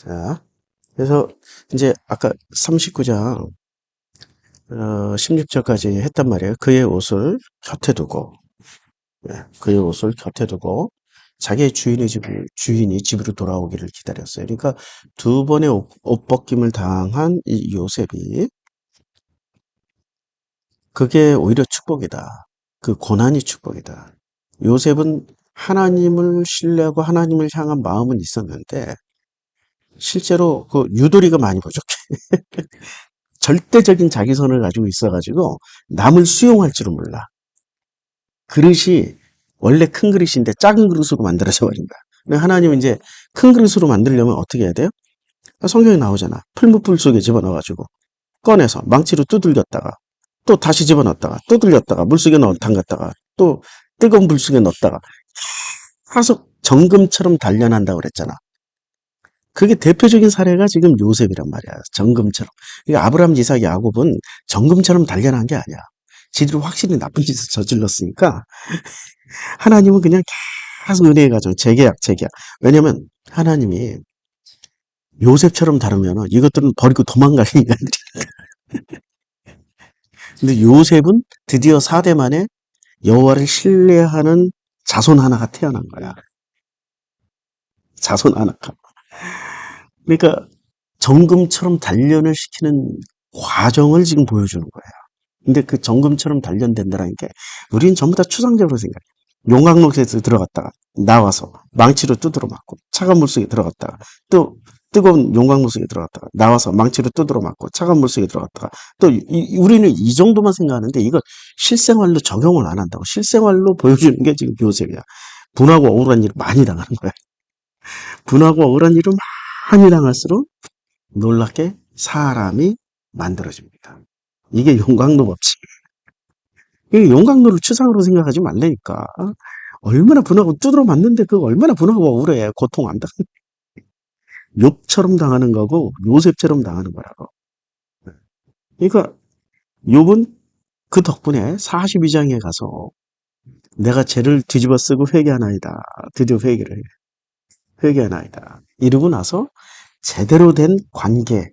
자, 그래서 이제 아까 39장 어, 16절까지 했단 말이에요. 그의 옷을 곁에 두고 예, 그의 옷을 곁에 두고 자기의 주인의 집을 주인이 집으로 돌아오기를 기다렸어요. 그러니까 두 번의 옷, 옷 벗김을 당한 이 요셉이 그게 오히려 축복이다. 그 고난이 축복이다. 요셉은 하나님을 신뢰하고 하나님을 향한 마음은 있었는데 실제로 그 유도리가 많이 부족해. 절대적인 자기선을 가지고 있어가지고 남을 수용할 줄은 몰라. 그릇이 원래 큰 그릇인데 작은 그릇으로 만들어져 버린 거야. 근데 하나님은 이제 큰 그릇으로 만들려면 어떻게 해야 돼요? 성경에 나오잖아. 풀무풀 속에 집어넣어가지고 꺼내서 망치로 두들겼다가 또 다시 집어넣었다가 또 들렸다가 물속에 넣어 담갔다가 또 뜨거운 물속에 넣었다가 계속 정금처럼 단련한다고 그랬잖아. 그게 대표적인 사례가 지금 요셉이란 말이야. 정금처럼. 그러니까 아브라함, 이삭, 야곱은 정금처럼 단련한 게 아니야. 지들이 확실히 나쁜 짓을 저질렀으니까 하나님은 그냥 계속 은혜의 가정, 재계약, 재계약. 왜냐면 하나님이 요셉처럼 다르면 이것들은 버리고 도망갈 인간들이니까. 근데 요셉은 드디어 4대 만에 여호와를 신뢰하는 자손 하나가 태어난 거야. 자손 하나가. 그러니까 정금처럼 단련을 시키는 과정을 지금 보여주는 거예요. 근데 그 정금처럼 단련된다는 게 우리는 전부 다 추상적으로 생각해. 용광로에서 들어갔다가 나와서 망치로 두드러 맞고 차가운 물속에 들어갔다가 또 뜨거운 용광로 속에 들어갔다가 나와서 망치로 두드러 맞고 차가운 물속에 들어갔다가 또 이- 우리는 이 정도만 생각하는데 이걸 실생활로 적용을 안 한다고 실생활로 보여주는 게 지금 요셉이야. 분하고 억울한 일을 많이 당하는 거야. 분하고 억울한 일을 많이 당할수록 놀랍게 사람이 만들어집니다. 이게 용광로 법칙. 이 용광로를 추상으로 생각하지 말라니까. 얼마나 분하고 두드러 맞는데 그 얼마나 분하고 억울해. 고통 안 당한. 욥처럼 당하는 거고 요셉처럼 당하는 거라고. 그러니까 욥은 그 덕분에 42장에 가서 내가 죄를 뒤집어 쓰고 회개하나이다. 드디어 회개를 해. 회개하나이다. 이러고 나서 제대로 된 관계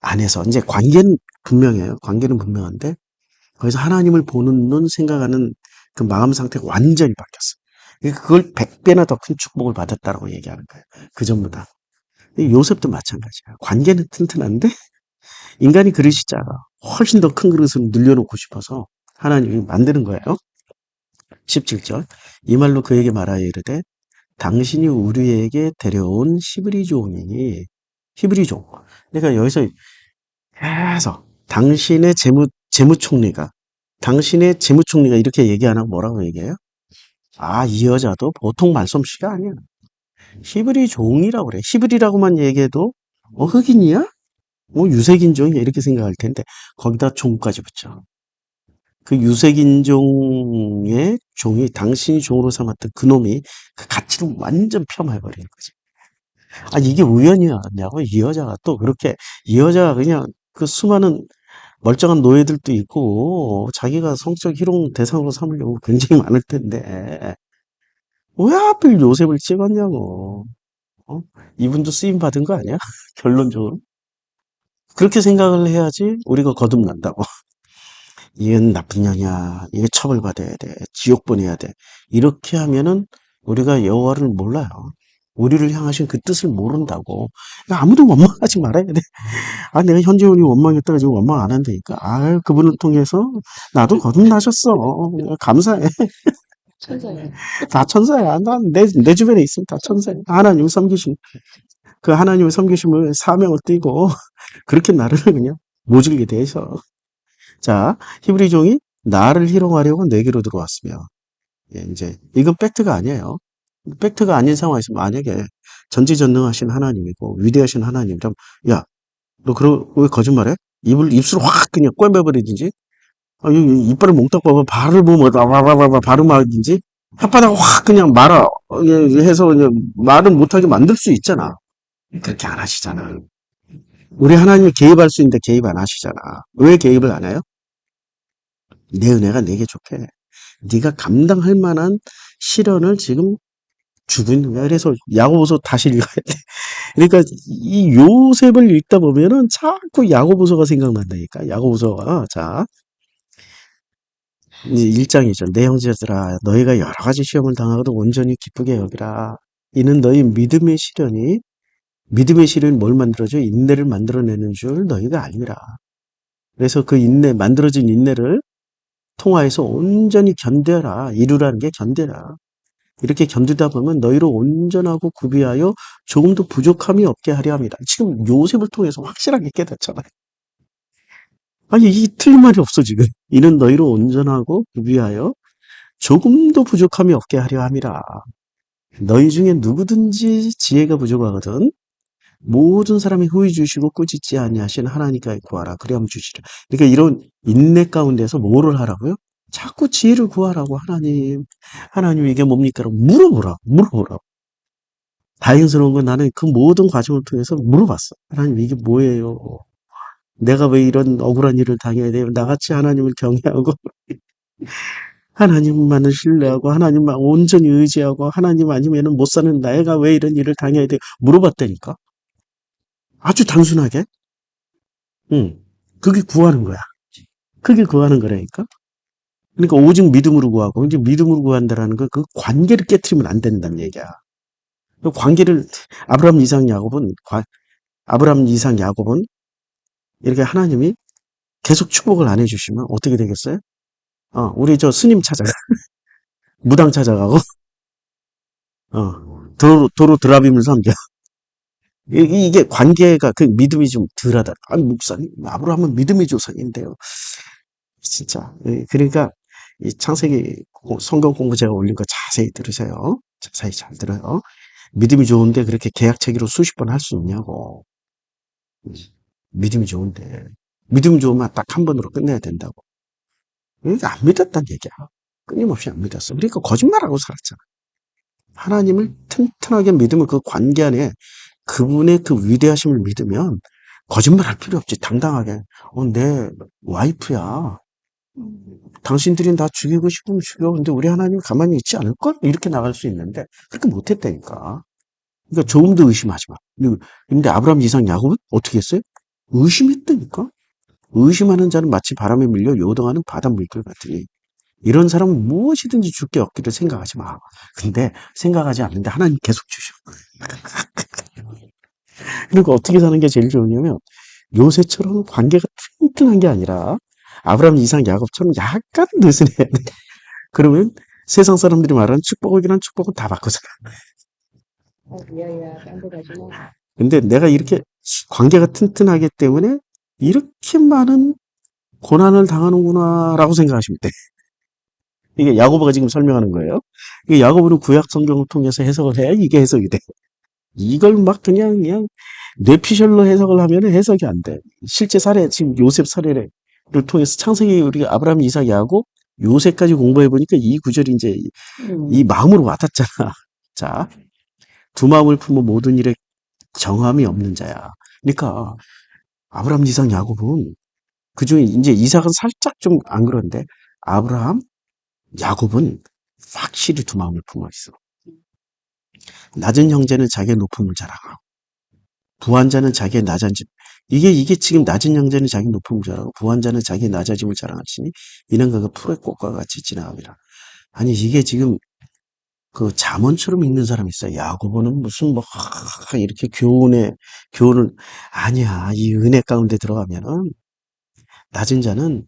안에서 이제 관계는 분명해요. 관계는 분명한데 거기서 하나님을 보는 눈 생각하는 그 마음 상태가 완전히 바뀌었어. 그러니까 그걸 100배나 더 큰 축복을 받았다라고 얘기하는 거예요. 그 전보다. 요셉도 마찬가지야. 관계는 튼튼한데 인간이 그릇이 작아. 훨씬 더 큰 그릇을 늘려놓고 싶어서 하나님이 만드는 거예요. 17절. 이 말로 그에게 말하여 이르되 당신이 우리에게 데려온 히브리 종이니 히브리 종. 그러니까 여기서 계속 당신의 재무 재무총리가 당신의 재무총리가 이렇게 얘기 안 하고 뭐라고 얘기해요? 아, 이 여자도 보통 말솜씨가 아니야. 히브리 종이라고 그래. 히브리라고만 얘기해도 어 흑인이야? 뭐 유색인종이야 이렇게 생각할 텐데 거기다 종까지 붙여. 그 유색인종의 종이 당신이 종으로 삼았던 그 놈이 그 가치를 완전 폄하해버리는 거지. 아 이게 우연이었냐고 이 여자가 또 그렇게 이 여자가 그냥 그 수많은 멀쩡한 노예들도 있고 자기가 성적 희롱 대상으로 삼으려고 굉장히 많을 텐데 왜 하필 요셉을 찍었냐고. 어? 이분도 쓰임 받은 거 아니야? 결론적으로. 그렇게 생각을 해야지 우리가 거듭난다고. 이건 나쁜 년이야. 이게 처벌받아야 돼. 지옥 보내야 돼. 이렇게 하면은 우리가 여호와를 몰라요. 우리를 향하신 그 뜻을 모른다고. 그러니까 아무도 원망하지 말아야 돼. 아, 내가 현재원이 원망했다가 지금 원망 안 한다니까. 아, 그분을 통해서 나도 거듭나셨어. 감사해. 천사예요. 다 천사야. 난 내, 내 주변에 있으면 다 천사야. 하나님 섬기신. 그 하나님의 섬기심을 사명을 띠고, 그렇게 나를 그냥 모질게 돼 있어. 자, 히브리 종이 나를 희롱하려고 내게로 들어왔으며, 예, 이제, 이건 팩트가 아니에요. 팩트가 아닌 상황에서 만약에 전지전능하신 하나님이고, 위대하신 하나님이라면, 야, 너 그러, 왜 거짓말해? 입을, 입술 확 그냥 꿰매버리든지, 아, 이빨을 몽딱 봐봐. 발을 보면, 와와와와 발을 말든지, 혓바닥 확 그냥 말아, 어, 예, 해서 그냥 말을 못하게 만들 수 있잖아. 그렇게 안 하시잖아. 우리 하나님이 개입할 수 있는데 개입 안 하시잖아. 왜 개입을 안 해요? 내 은혜가 내게 좋게. 네가 감당할 만한 시련을 지금 주고 있는 거야. 그래서 야고보서 다시 읽어야 돼. 그러니까 이 요셉을 읽다 보면은 자꾸 야고보서가 생각난다니까. 야고보서가 자 이제 1장이죠. 내 형제들아 너희가 여러 가지 시험을 당하고도 온전히 기쁘게 여기라. 이는 너희 믿음의 시련이 믿음의 시련이 뭘 만들어줘? 인내를 만들어내는 줄 너희가 알미라. 그래서 그 인내 만들어진 인내를 통하여서 온전히 견뎌라. 이루라는 게 견뎌라. 이렇게 견디다 보면 너희로 온전하고 구비하여 조금도 부족함이 없게 하려 합니다. 지금 요셉을 통해서 확실하게 깨닫잖아요. 아니, 이 틀린 말이 없어, 지금. 이는 너희로 온전하고 구비하여 조금도 부족함이 없게 하려 함이라. 너희 중에 누구든지 지혜가 부족하거든 모든 사람이 후히 주시고 꾸짖지 아니하신 하나님께 구하라 그리하면 주시라. 그러니까 이런 인내 가운데서 뭐를 하라고요? 자꾸 지혜를 구하라고 하나님. 하나님 이게 뭡니까? 물어보라. 물어보라. 다행스러운 건 나는 그 모든 과정을 통해서 물어봤어. 하나님 이게 뭐예요? 내가 왜 이런 억울한 일을 당해야 돼요? 나같이 하나님을 경외하고 하나님만을 신뢰하고 하나님만 온전히 의지하고 하나님 아니면은 못 사는 내가 왜 이런 일을 당해야 돼요? 물어봤다니까. 아주 단순하게. 응. 그게 구하는 거야. 그게 구하는 거라니까. 그러니까 오직 믿음으로 구하고 이제 믿음으로 구한다라는 건 그 관계를 깨뜨리면 안 된다는 얘기야. 그 관계를 아브라함 이상 야곱은 관- 아브라함 이상 야곱은 이렇게 하나님이 계속 축복을 안 해주시면 어떻게 되겠어요? 어, 우리 저 스님 찾아가 무당 찾아가고 어, 도로 도로 드라빔을 섬겨. 이- 이게 관계가 그 믿음이 좀 덜하다. 아니 목사님 아브라함은 믿음의 조상인데요. 진짜. 예, 그러니까 이 창세기 고- 성경 공부 제가 올린 거 자세히 들으세요. 자세히 잘 들어요. 믿음이 좋은데 그렇게 계약체계로 수십 번 할 수 있냐고. 음, 믿음이 좋은데. 믿음 좋으면 딱 한 번으로 끝내야 된다고. 그러니까 안 믿었단 얘기야. 끊임없이 안 믿었어. 그러니까 거짓말하고 살았잖아. 하나님을 튼튼하게 믿으면 그 관계 안에 그분의 그 위대하심을 믿으면 거짓말 할 필요 없지. 당당하게. 어, 내 와이프야. 당신들이 나 죽이고 싶으면 죽여. 근데 우리 하나님 가만히 있지 않을걸? 이렇게 나갈 수 있는데, 그렇게 못했다니까. 그러니까 조금도 의심하지 마. 근데- 아브라함, 이상, 야곱은 어떻게 했어요? 의심했다니까? 의심하는 자는 마치 바람에 밀려 요동하는 바다 물결 같으니. 이런 사람은 무엇이든지 줄게 없기를 생각하지 마. 근데 생각하지 않는데 하나님 계속 주셔. 그러니까 어떻게 사는 게 제일 좋으냐면 요새처럼 관계가 튼튼한 게 아니라 아브라함, 이상, 야곱처럼 약간 느슨해야 돼. 그러면 세상 사람들이 말하는 축복이란 축복은 다. 아, 야야, 딴데 가지 마. 근데 내가 이렇게 관계가 튼튼하기 때문에 이렇게 많은 고난을 당하는구나라고 생각하시면 돼. 이게 야고보가 지금 설명하는 거예요. 이게 야고보는 구약 성경을 통해서 해석을 해야 이게 해석이 돼. 이걸 막 그냥 그냥 뇌피셜로 해석을 하면 해석이 안 돼. 실제 사례 지금 요셉 사례를 통해서 창세기 우리가 아브라함, 이삭, 야곱, 요셉까지 공부해 보니까 이 구절이 이제 음. 이 마음으로 와닿잖아. 자, 두 마음을 품은 모든 일에 정함이 없는 자야. 그러니까 아브라함, 이삭, 야곱은 그 중에 이제 이삭은 살짝 좀 안 그런데 아브라함, 야곱은 확실히 두 마음을 품어 있어. 낮은 형제는 자기의 높음을 자랑하고 부한 자는 자기의 낮아짐. 이게 이게 지금 낮은 형제는 자기 높음을 자랑하고 부한 자는 자기의 낮아짐을 자랑하시니 그가 풀의 꽃과 같이 지나갑니다. 아니 이게 지금 그 잠언처럼 읽는 사람이 있어요. 야고보는 무슨 뭐 하, 이렇게 교훈에 교훈을 아니야. 이 은혜 가운데 들어가면은 낮은 자는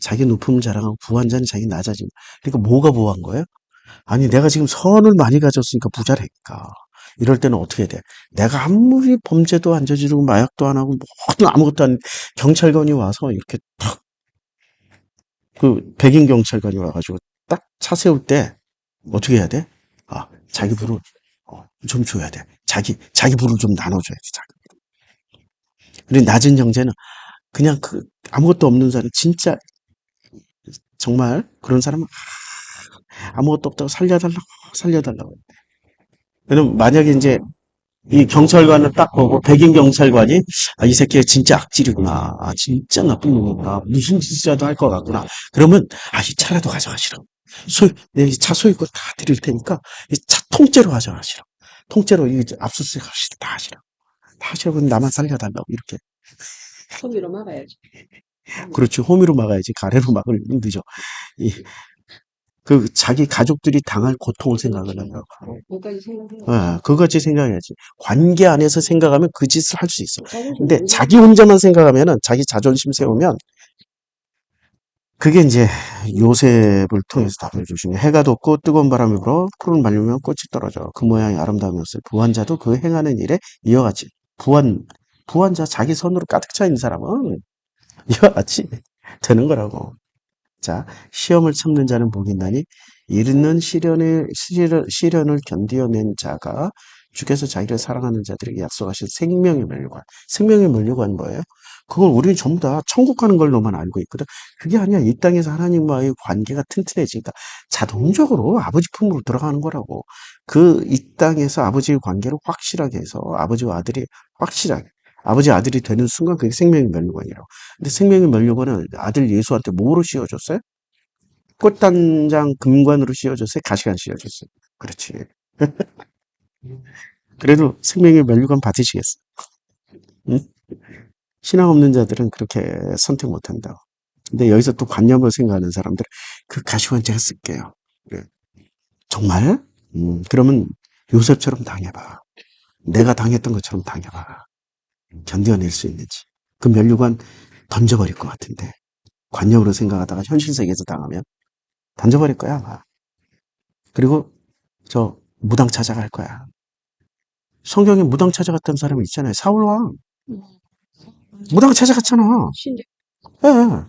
자기 높음을 자랑하고 부한 자는 자기 낮아짐. 그러니까 뭐가 부한 거예요? 아니 내가 지금 선을 많이 가졌으니까 부자라니까. 이럴 때는 어떻게 돼? 내가 아무리 범죄도 안 저지르고 마약도 안 하고 모든 아무것도 안 경찰관이 와서 이렇게 탁 그 백인 경찰관이 와가지고 딱 차 세울 때 어떻게 해야 돼? 아 자기 부를 어, 좀 줘야 돼. 자기 자기 부를 좀 나눠줘야 돼. 자기. 그리고 낮은 형제는 그냥 그 아무것도 없는 사람 진짜 정말 그런 사람은 아, 아무것도 없다고 살려달라고 살려달라고. 왜냐면 만약에 이제 이 경찰관을 딱 보고 백인 경찰관이 아, 이 새끼가 진짜 악질이구나. 아, 진짜 나쁜 놈이구나. 무슨 짓이라도 할 것 같구나. 그러면 아, 이 차라도 가져가시라고. 소, 내차 소유권 다 드릴 테니까 이 차 통째로 가져가시라고. 통째로 이 압수수색 합시다. 다 하시라. 다 하시라고 나만 살려달라고 이렇게. 소미로 막아야지. 그렇죠. 호미로 막아야지 가래로 막을 힘들죠. 이, 그 자기 가족들이 당할 고통을 생각을 하려고. 그것까지 생각해요. 어, 그거같이 생각해야지. 관계 안에서 생각하면 그 짓을 할 수 있어. 자존심 근데 자기 혼자만 생각하면은 자기 자존심 세우면 그게 이제 요셉을 통해서 답을 주시네. 해가 돋고 뜨거운 바람이 불어 푸른 말리면 꽃이 떨어져. 그 모양이 아름다움이었어요. 부한자도 그 행하는 일에 이와 같이 부한 부한자 자기 손으로 가득 차 있는 사람은 이와 같이 되는 거라고. 자, 시험을 참는 자는 복이 있나니 이르는 시련을 시련, 시련을 견디어낸 자가 주께서 자기를 사랑하는 자들에게 약속하신 생명의 면류관. 생명의 면류관 뭐예요? 그걸 우리는 전부 다 천국 가는 걸로만 알고 있거든. 그게 아니야. 이 땅에서 하나님과의 관계가 튼튼해지니까 자동적으로 아버지 품으로 들어가는 거라고. 그 이 땅에서 아버지의 관계를 확실하게 해서 아버지와 아들이 확실하게 아버지 아들이 되는 순간 그게 생명의 면류관이라고. 근데 생명의 면류관은 아들 예수한테 뭐로 씌워줬어요? 꽃단장 금관으로 씌워줬어요? 가시관 씌워줬어요? 그렇지. 그래도 생명의 면류관 받으시겠어? 응? 신앙 없는 자들은 그렇게 선택 못 한다고. 근데 여기서 또 관념을 생각하는 사람들, 그 가시관 제가 쓸게요. 그래. 정말? 음, 그러면 요셉처럼 당해봐. 내가 당했던 것처럼 당해봐. 견뎌낼 수 있는지. 그 면류관 던져버릴 것 같은데. 관념으로 생각하다가 현실 세계에서 당하면 던져버릴 거야, 아마. 그리고 저 무당 찾아갈 거야. 성경에 무당 찾아갔던 사람이 있잖아요. 사울왕. 무당 찾아갔잖아. 신뢰. 예.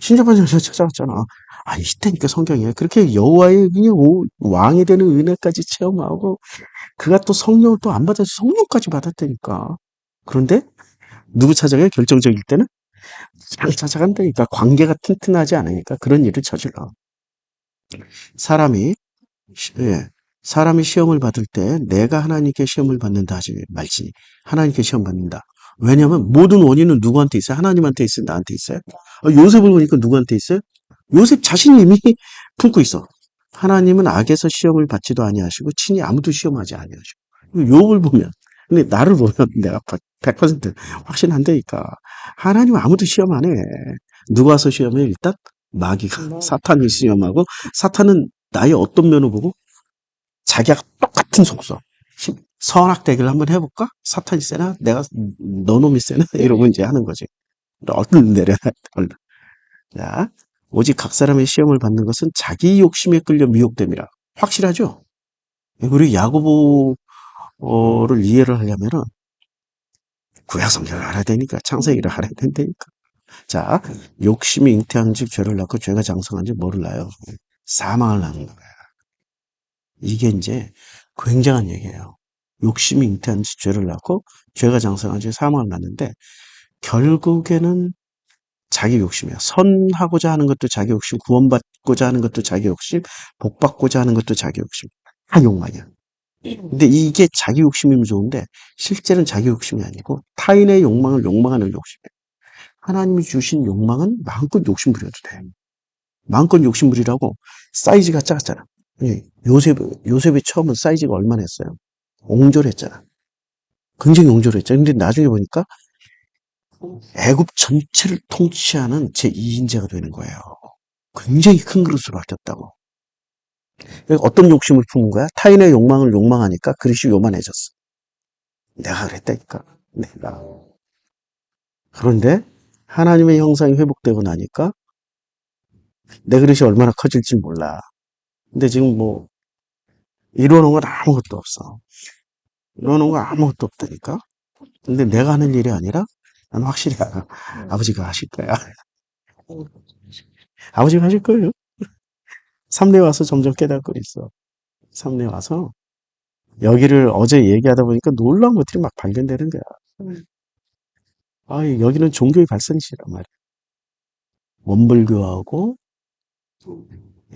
신자반에서 찾아갔잖아. 아, 이때니까 성경에 그렇게 여호와의 그냥 오- 왕이 되는 은혜까지 체험하고 그가 또 성령을 또 안 받아서 성령까지 받았다니까. 그런데 누구 찾아가요? 결정적일 때는 잘 찾아간다니까. 관계가 튼튼하지 않으니까 그런 일을 저질러. 사람이 시- 예. 사람이 시험을 받을 때 내가 하나님께 시험을 받는다 하지 말지. 하나님께 시험 받는다. 왜냐하면 모든 원인은 누구한테 있어요? 하나님한테 있어요? 나한테 있어요? 어, 요셉을 보니까 누구한테 있어요? 요셉 자신이 이미 품고 있어. 하나님은 악에서 시험을 받지도 아니하시고 친히 아무도 시험하지 아니하시고. 욕을 보면 근데 나를 보면 내가 100% 확신한다니까. 하나님은 아무도 시험 안 해. 누가 와서 시험해? 일단 마귀가 사탄이 시험하고 사탄은 나의 어떤 면을 보고 자기가 똑같은 속성 힘- 선악 대결을 한번 해볼까? 사탄이 세나? 내가 너 놈이 세나? 이러고 이제 하는 거지. 얼른 내려놔. 얼른. 자, 오직 각 사람의 시험을 받는 것은 자기 욕심에 끌려 미혹됨이라. 확실하죠? 우리 야고보 를 이해를 하려면은 구약 성경을 알아야 되니까 창세기를 알아야 된다니까. 자, 욕심이 잉태한 즉 죄를 낳고 죄가 장성한 즉 뭐를 낳아요? 사망을 낳는 거야. 이게 이제 굉장한 얘기예요. 욕심이 잉태한 즉 죄를 낳고 죄가 장성한 즉 사망을 낳는데 결국에는 자기 욕심이야. 선하고자 하는 것도 자기 욕심, 구원받고자 하는 것도 자기 욕심, 복받고자 하는 것도 자기 욕심. 다 욕망이야. 근데 이게 자기 욕심이면 좋은데 실제는 자기 욕심이 아니고 타인의 욕망을 욕망하는 욕심이에요. 하나님이 주신 욕망은 마음껏 욕심 부려도 돼. 마음껏 욕심 부리라고 사이즈가 작았잖아. 예, 요셉, 요셉이 처음은 사이즈가 얼마나 했어요? 옹졸했잖아. 굉장히 옹졸했죠. 근데 나중에 보니까 애굽 전체를 통치하는 제2인자가 되는 거예요. 굉장히 큰 그릇으로 바뀌었다고. 어떤 욕심을 품은 거야? 타인의 욕망을 욕망하니까 그릇이 요만해졌어. 내가 그랬다니까. 내가. 그런데 하나님의 형상이 회복되고 나니까 내 그릇이 얼마나 커질지 몰라. 근데 지금 뭐 이루어놓은 건 아무것도 없어. 이루어놓은 건 아무것도 없다니까. 근데 내가 하는 일이 아니라 난 확실히 알아. 아버지가 하실 거야. 아버지가 하실 거예요. 삼례 와서 점점 깨닫고 있어. 삼례 와서 여기를 어제 얘기하다 보니까 놀라운 것들이 막 발견되는 거야. 음. 아, 여기는 종교의 발산지란 말이야. 원불교하고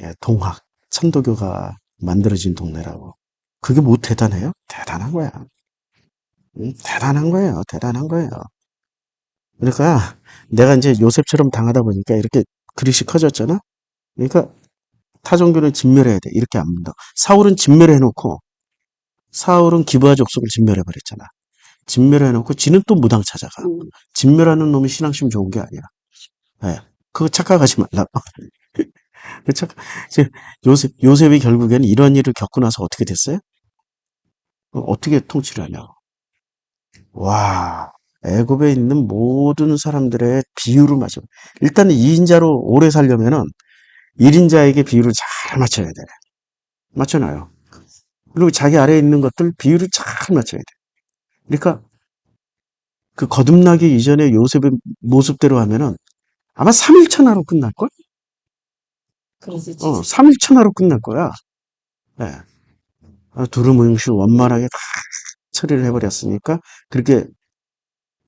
예, 동학, 천도교가 만들어진 동네라고. 그게 뭐 대단해요? 대단한 거야. 응? 대단한 거예요. 대단한 거예요. 그러니까 내가 이제 요셉처럼 당하다 보니까 이렇게 그릇이 커졌잖아. 그러니까 타종교는 진멸해야 돼. 이렇게 안 본다. 사울은 진멸해 놓고 사울은 기부하 족속을 진멸해버렸잖아. 진멸해놓고 지는 또 무당 찾아가. 음. 진멸하는 놈이 신앙심 좋은 게 아니야. 예. 그거 착각하지 말라. 그 착, 요셉, 요셉이 결국에는 이런 일을 겪고 나서 어떻게 됐어요? 어, 어떻게 통치를 하냐고. 와, 애굽에 있는 모든 사람들의 비율을 맞춰. 일단 2인자로 오래 살려면은 1인자에게 비율을 잘 맞춰야 돼. 맞춰놔요. 그리고 자기 아래에 있는 것들 비율을 잘 맞춰야 돼. 그러니까 그 거듭나기 이전에 요셉의 모습대로 하면은 아마 3일 천하로 끝날걸? 그래서 어, 3일 천하로 끝날 거야. 예. 아, 두루뭉실 원만하게 다 처리를 해버렸으니까 그렇게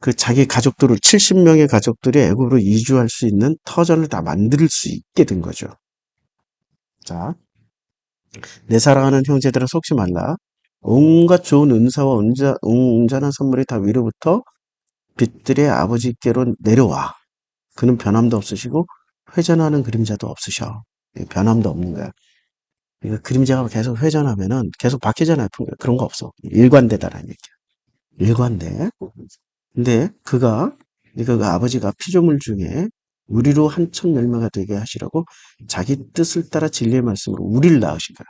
그 자기 가족들을 70명의 가족들이 애굽으로 이주할 수 있는 터전을 다 만들 수 있게 된 거죠. 자, 내 사랑하는 형제들아 속지 말라. 온갖 좋은 은사와 은자, 웅장한 선물이 다 위로부터 빛들의 아버지께로 내려와. 그는 변함도 없으시고 회전하는 그림자도 없으셔. 예, 변함도 없는 거야. 그러니까 그림자가 계속 회전하면은 계속 바뀌잖아요. 그런 거 없어. 일관되다라는 얘기야. 일관돼. 근데 그가 그러니까 그 아버지가 피조물 중에 우리로 한천 열매가 되게 하시라고 자기 뜻을 따라 진리의 말씀으로 우리를 낳으신 거야.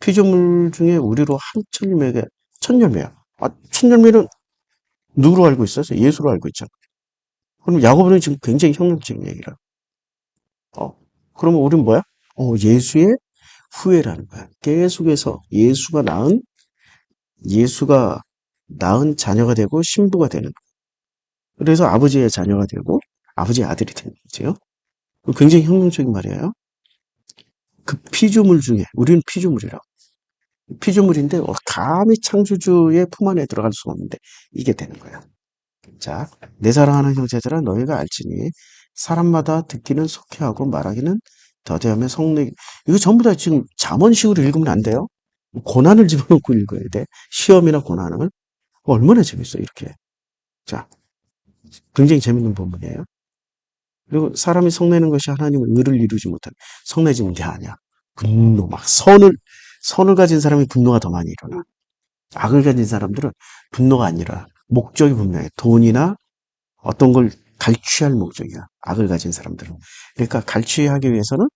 피조물 중에 우리로 한천 열매가 천 열매야. 아, 천 열매는 누구로 알고 있어요? 예수로 알고 있잖아. 그럼 야고보는 지금 굉장히 혁명적인 얘기라. 어, 그러면 우리는 뭐야? 어, 예수의 후예라는 거야. 계속해서 예수가 낳은 예수가 낳은 자녀가 되고 신부가 되는 그래서 아버지의 자녀가 되고 아버지의 아들이 되는 거죠. 굉장히 혁명적인 말이에요. 그 피조물 중에 우리는 피조물이라고. 피조물인데 어, 감히 창조주의 품 안에 들어갈 수가 없는데 이게 되는 거야. 자, 내 사랑하는 형제들아 너희가 알지니 사람마다 듣기는 속해하고 말하기는 더디하며 성내 이거 전부 다 지금 잠언식으로 읽으면 안 돼요. 고난을 집어넣고 읽어야 돼. 시험이나 고난을 얼마나 재밌어 이렇게. 자, 굉장히 재밌는 본문이에요. 그리고 사람이 성내는 것이 하나님의 의를 이루지 못한 성내지는 게 아니야. 분노 막 선을 선을 가진 사람이 분노가 더 많이 일어나. 악을 가진 사람들은 분노가 아니라 목적이 분명해. 돈이나 어떤 걸 갈취할 목적이야. 악을 가진 사람들은. 그러니까 갈취하기 위해서는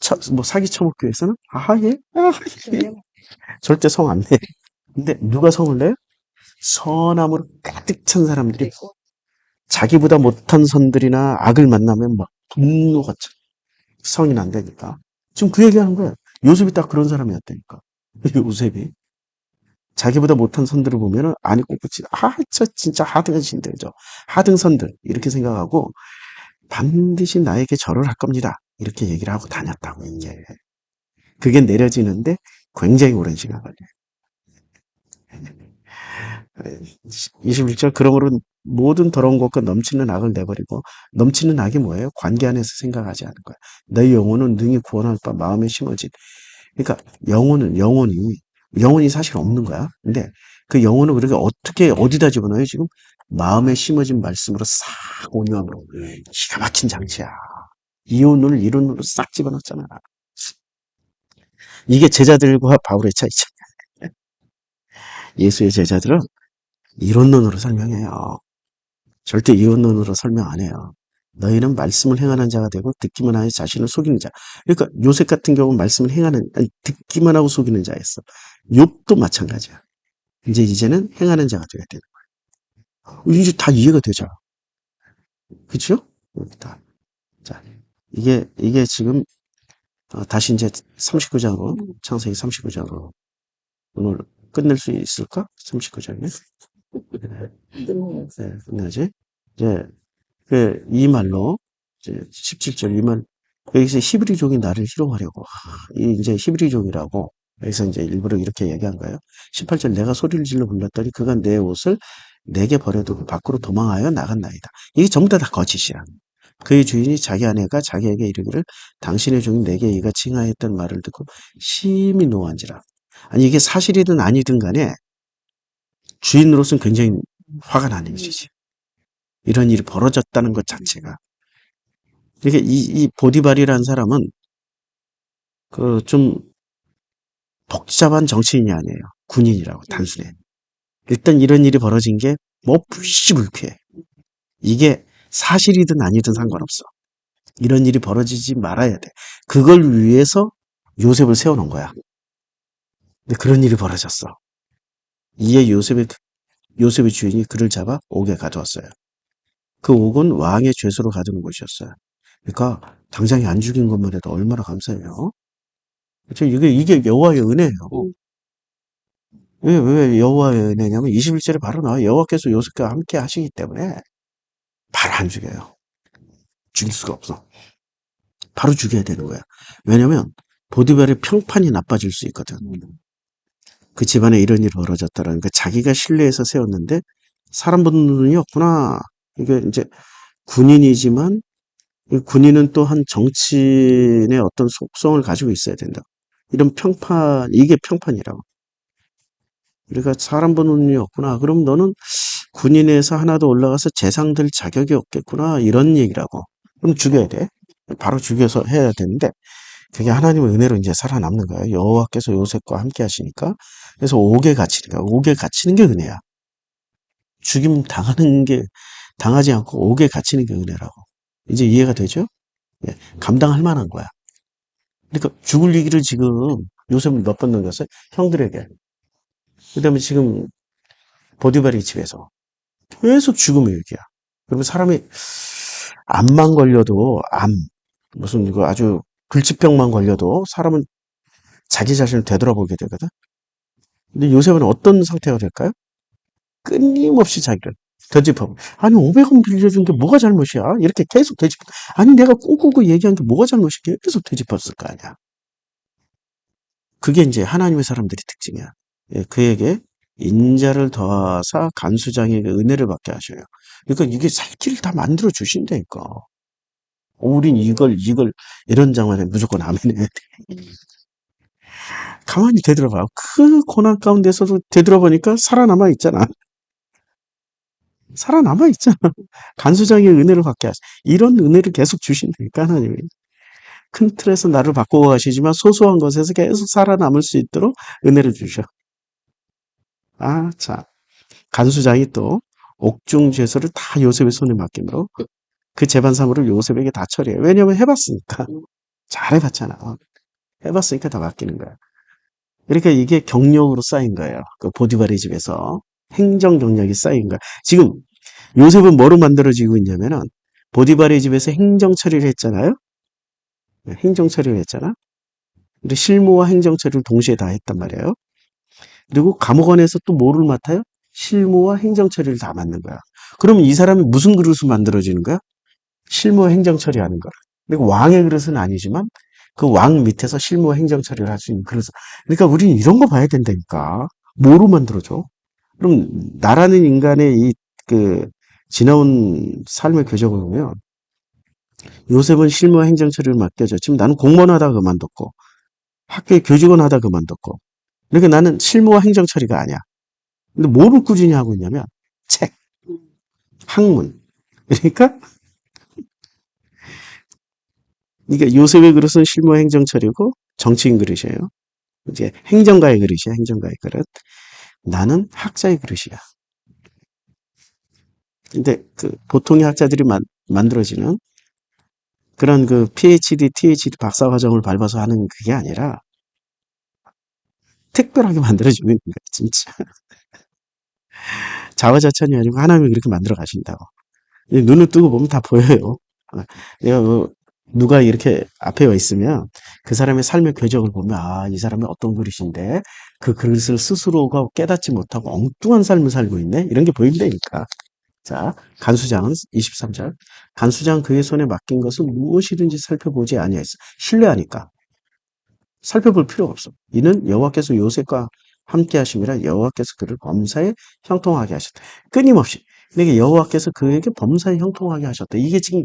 처- 뭐 사기 쳐먹기 위해서는 아 예, 아 예. 절대 성 안 내. 근데 누가 성을 내요? 선함으로 가득 찬 사람들이 자기보다 못한 선들이나 악을 만나면 막 분노가 차. 성이 난다니까. 지금 그 얘기하는 거야. 요셉이 딱 그런 사람이었다니까. 요셉이. 자기보다 못한 선들을 보면은 아니 ቁቁ치 아, 저 진짜 하등신들, 저 하등선들 이렇게 생각하고 반드시 나에게 절을 할 겁니다. 이렇게 얘기를 하고 다녔다고 이게. 그게 내려지는데 굉장히 오랜 시간 걸려요. 21절 그러므로 모든 더러운 것과 넘치는 악을 내버리고 넘치는 악이 뭐예요? 관계 안에서 생각하지 않은 거야. 너희 영혼은 능히 구원할 바 마음에 심어진. 그러니까 영혼은 영혼이 영혼이 사실 없는 거야. 근데 그 영혼을 그렇게 어떻게 어디다 집어넣어요? 지금 마음에 심어진 말씀으로 싹 온유함으로 기가 막힌 장치야. 이혼을 이론으로 싹 집어넣었잖아. 이게 제자들과 바울의 차이죠. 예수의 제자들은 이론론으로 설명해요. 절대 이론론으로 설명 안 해요. 너희는 말씀을 행하는 자가 되고 듣기만 하여 자신을 속이는 자. 그러니까 요셉 같은 경우는 말씀을 행하는 아니, 듣기만 하고 속이는 자였어. 욥도 마찬가지야. 이제 이제는 행하는 자가 되어야 되는 거야. 이제 다 이해가 되죠. 그렇죠? 다. 자, 이게 이게 지금 어, 다시 이제 39장으로 창세기 39장으로 오늘 끝낼 수 있을까? 39장에. 끝내요. 네, 끝나지? 이제, 그, 이 말로, 이제, 17절, 이 말, 여기서 히브리족이 나를 희롱하려고, 하, 이 이제 히브리족이라고, 여기서 이제 일부러 이렇게 얘기한 거예요. 18절, 내가 소리를 질러 불렀더니 그가 내 옷을 내게 버려두고 밖으로 도망하여 나갔나이다. 이게 전부 다, 다 거짓이야. 그의 주인이 자기 아내가 자기에게 이르기를 당신의 종이 내게 이가 칭하였던 말을 듣고 심히 노한지라. 아니, 이게 사실이든 아니든 간에 주인으로서는 굉장히 화가 나는 일이지. 이런 일이 벌어졌다는 것 자체가. 이게 이, 이 보디발이라는 사람은 그 좀 복잡한 정치인이 아니에요. 군인이라고 단순해. 일단 이런 일이 벌어진 게 뭐 불시불쾌해. 이게 사실이든 아니든 상관없어. 이런 일이 벌어지지 말아야 돼. 그걸 위해서 요셉을 세워놓은 거야. 근데 그런 일이 벌어졌어. 이에 요셉의 요셉의 주인이 그를 잡아 옥에 가져왔어요. 그 옥은 왕의 죄수로 가둔 곳이었어요. 그러니까 당장에 안 죽인 것만 해도 얼마나 감사해요. 그렇죠? 이게 이게 여호와의 은혜예요. 왜, 왜 여호와의 은혜냐면 21절에 바로 나와 여호와께서 요셉과 함께 하시기 때문에 바로 안 죽여요. 죽일 수가 없어. 바로 죽여야 되는 거야. 왜냐면 보디발의 평판이 나빠질 수 있거든. 그 집안에 이런 일이 벌어졌다라는 거 자기가 신뢰해서 세웠는데 사람 보는 눈이 없구나. 이게 이제 군인이지만 이 군인은 또한 정치인의 어떤 속성을 가지고 있어야 된다. 이런 평판, 이게 평판이라고. 우리가 사람 보는 눈이 없구나. 그럼 너는 군인에서 하나도 올라가서 재상 들 자격이 없겠구나. 이런 얘기라고. 그럼 죽여야 돼. 바로 죽여서 해야 되는데 그게 하나님의 은혜로 이제 살아남는 거예요. 여호와께서 요셉과 함께 하시니까. 그래서 옥에 거야. 옥에 갇히는 게 은혜야. 죽임 당하는 게 당하지 않고 옥에 갇히는 게 은혜라고. 이제 이해가 되죠? 예, 감당할 만한 거야. 그러니까 죽을 얘기를 지금 요셉은 몇번 넘겼어요? 형들에게. 그 다음에 지금 보디바리 집에서 계속 죽음의 얘기야. 그리고 사람이 암만 걸려도 암 무슨 이거 아주 불치병만 걸려도 사람은 자기 자신을 되돌아보게 되거든. 근데 요셉은 어떤 상태가 될까요? 끊임없이 자기를 되짚어. 아니 500원 빌려준 게 뭐가 잘못이야? 이렇게 계속 되짚어. 아니 내가 꿈꾸고 얘기한 게 뭐가 잘못이야? 계속 되짚었을 거 아니야. 그게 이제 하나님의 사람들의 특징이야. 예, 그에게 인자를 더하사 간수장에게 은혜를 받게 하셔요. 그러니까 이게 살 길을 다 만들어 주신다니까. 어, 우린 이걸 이걸 이런 장면에 무조건 아멘해야 돼. 가만히 되돌아봐. 그 고난 가운데서도 되돌아보니까 살아남아 있잖아. 살아남아 있잖아. 간수장의 은혜를 받게 하시. 이런 은혜를 계속 주신다니까 하나님이. 큰 틀에서 나를 바꾸어 가시지만 소소한 것에서 계속 살아남을 수 있도록 은혜를 주셔. 아, 자. 간수장이 또 옥중 죄서를 다 요셉의 손에 맡기므로 그 재반 사물을 요셉에게 다 처리해. 왜냐면 해봤으니까. 잘 해봤잖아. 해봤으니까 다 맡기는 거야. 그러니까 이게 경력으로 쌓인 거예요. 그 보디바리 집에서. 행정 경력이 쌓인 거야. 지금 요셉은 뭐로 만들어지고 있냐면은 보디바리 집에서 행정 처리를 했잖아요. 네, 행정 처리를 했잖아. 근데 실무와 행정 처리를 동시에 다 했단 말이에요. 그리고 감옥 안에서 또 뭐를 맡아요? 실무와 행정 처리를 다 맡는 거야. 그럼 이 사람이 무슨 그릇을 만들어지는 거야? 실무와 행정 처리하는 거야. 그리고 왕의 그릇은 아니지만 그 왕 밑에서 실무와 행정 처리를 할 수 있는 그릇. 그러니까 우리는 이런 거 봐야 된다니까. 뭐로 만들어줘? 그럼 나라는 인간의 이 그 지나온 삶의 궤적을 보면 요셉은 실무와 행정 처리를 맡겨져. 지금 나는 공무원 하다가 그만뒀고 학교에 교직원 하다가 그만뒀고 그러니까 나는 실무와 행정 처리가 아니야. 근데 뭐를 꾸준히 하고 있냐면 책, 학문. 그러니까 그러니까 요셉의 그릇은 실무와 행정 처리고 정치인 그릇이에요. 이제 행정가의 그릇이야. 행정가의 그릇. 나는 학자의 그릇이야. 근데 그 보통의 학자들이 만, 만들어지는 그런 그 PhD, THD 박사 과정을 밟아서 하는 그게 아니라 특별하게 만들어지고 있는 거야, 진짜. 자화자찬이 아니고 하나님이 그렇게 만들어 가신다고. 이 눈을 뜨고 보면 다 보여요. 어, 내가 뭐 누가 이렇게 앞에 와 있으면 그 사람의 삶의 궤적을 보면 아, 이 사람이 어떤 그릇인데 그 그릇을 스스로가 깨닫지 못하고 엉뚱한 삶을 살고 있네? 이런 게 보인다니까. 자, 간수장은 23절. 간수장 그의 손에 맡긴 것은 무엇이든지 살펴보지 아니하였어. 신뢰하니까. 살펴볼 필요가 없어. 이는 여호와께서 요셉과 함께 하심이라 여호와께서 그를 범사에 형통하게 하셨다. 끊임없이. 그러니까 여호와께서 그에게 범사에 형통하게 하셨다. 이게 지금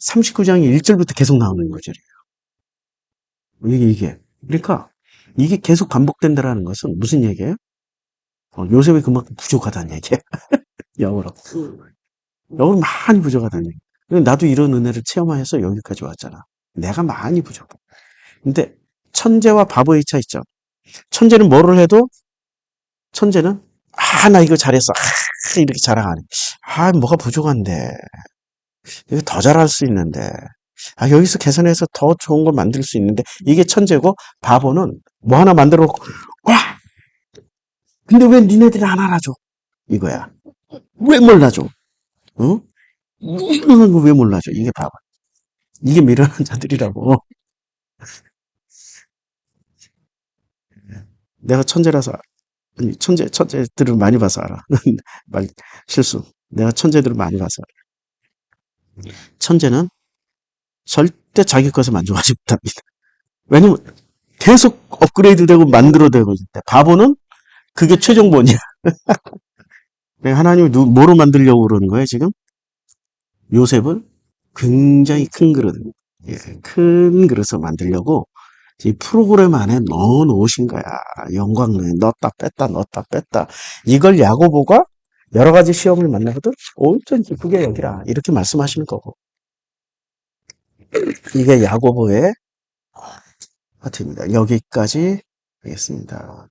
39장 1절부터 계속 나오는 구절이에요. 이게 이게. 그러니까 이게 계속 반복된다라는 것은 무슨 얘기예요? 어, 요셉이 그만큼 부족하다는 얘기예요. 영어로. 영어로 많이 부족하다는 얘기. 그러니까 나도 이런 은혜를 체험해서 여기까지 왔잖아. 내가 많이 부족해. 근데 천재와 바보의 차 있죠. 천재는 뭐를 해도 천재는 아, 나 이거 잘했어. 아, 이렇게 자랑하네. 아, 뭐가 부족한데. 이거 더 잘할 수 있는데. 아, 여기서 개선해서 더 좋은 걸 만들 수 있는데. 이게 천재고, 바보는 뭐 하나 만들어 놓고, 와! 근데 왜 니네들이 안 알아줘? 이거야. 왜 몰라줘? 응? 이런 거왜 몰라줘? 이게 바보. 이게 미련한 자들이라고. 내가 천재라서, 아니, 천재, 천재들을 많이 봐서 알아. 말, 실수. 내가 천재들을 많이 봐서 알아. 천재는 절대 자기 것에 만족하지 못합니다. 왜냐면 계속 업그레이드 되고 만들어되고 때. 바보는 그게 최종본이야. 하나님이 누, 뭐로 만들려고 그러는 거예요, 지금? 요셉을 굉장히 큰 그릇, 예, 큰 그릇을 만들려고 이 프로그램 안에 넣어 놓으신 거야. 영광을 넣었다 뺐다 넣었다 뺐다. 이걸 야고보가 여러 가지 시험을 만나거든 온전히 기쁘게 여기라. 이렇게 말씀하시는 거고. 이게 야고보의 파트입니다. 여기까지 하겠습니다.